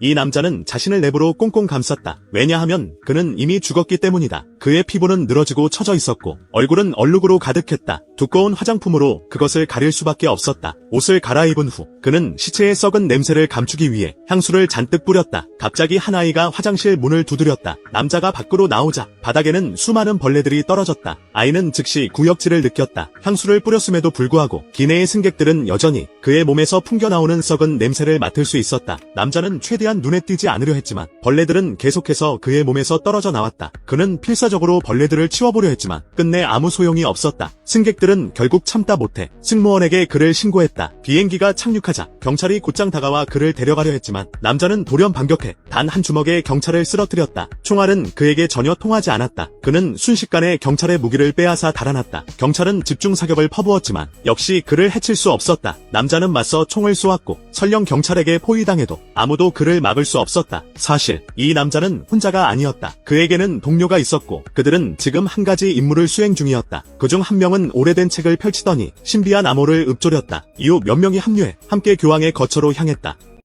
이 남자는 자신을 랩으로 꽁꽁 감쌌다. 왜냐하면 그는 이미 죽었기 때문이다. 그의 피부는 늘어지고 처져 있었고 얼굴은 얼룩으로 가득했다. 두꺼운 화장품으로 그것을 가릴 수밖에 없었다. 옷을 갈아입은 후 그는 시체의 썩은 냄새를 감추기 위해 향수를 잔뜩 뿌렸다. 갑자기 한 아이가 화장실 문을 두드렸다. 남자가 밖으로 나오자 바닥에는 수많은 벌레들이 떨어졌다. 아이는 즉시 구역질을 느꼈다. 향수를 뿌렸음에도 불구하고 기내의 승객들은 여전히 그의 몸에서 풍겨나오는 썩은 냄새를 맡을 수 있었다. 남자는 최대한 눈에 띄지 않으려 했지만 벌레들은 계속해서 그의 몸에서 떨어져 나왔다. 그는 필사 적으로 벌레들을 치워보려 했지만 끝내 아무 소용이 없었다. 승객들은 결국 참다 못해 승무원에게 그를 신고했다. 비행기가 착륙하자 경찰이 곧장 다가와 그를 데려가려 했지만 남자는 돌연 반격해 단 한 주먹에 경찰을 쓰러뜨렸다. 총알은 그에게 전혀 통하지 않았다. 그는 순식간에 경찰의 무기를 빼앗아 달아났다. 경찰은 집중 사격을 퍼부었지만 역시 그를 해칠 수 없었다. 남자는 맞서 총을 쏘았고 설령 경찰에게 포위당해도 아무도 그를 막을 수 없었다. 사실 이 남자는 혼자가 아니었다. 그에게는 동료가 그들은 지금 한 가지 임무를 수행 중이었다. 그중 한 명은 오래된 책을 펼치더니 신비한 암호를 읊조렸다. 이후 몇 명이 합류해 함께 교황의 거처로 향했다.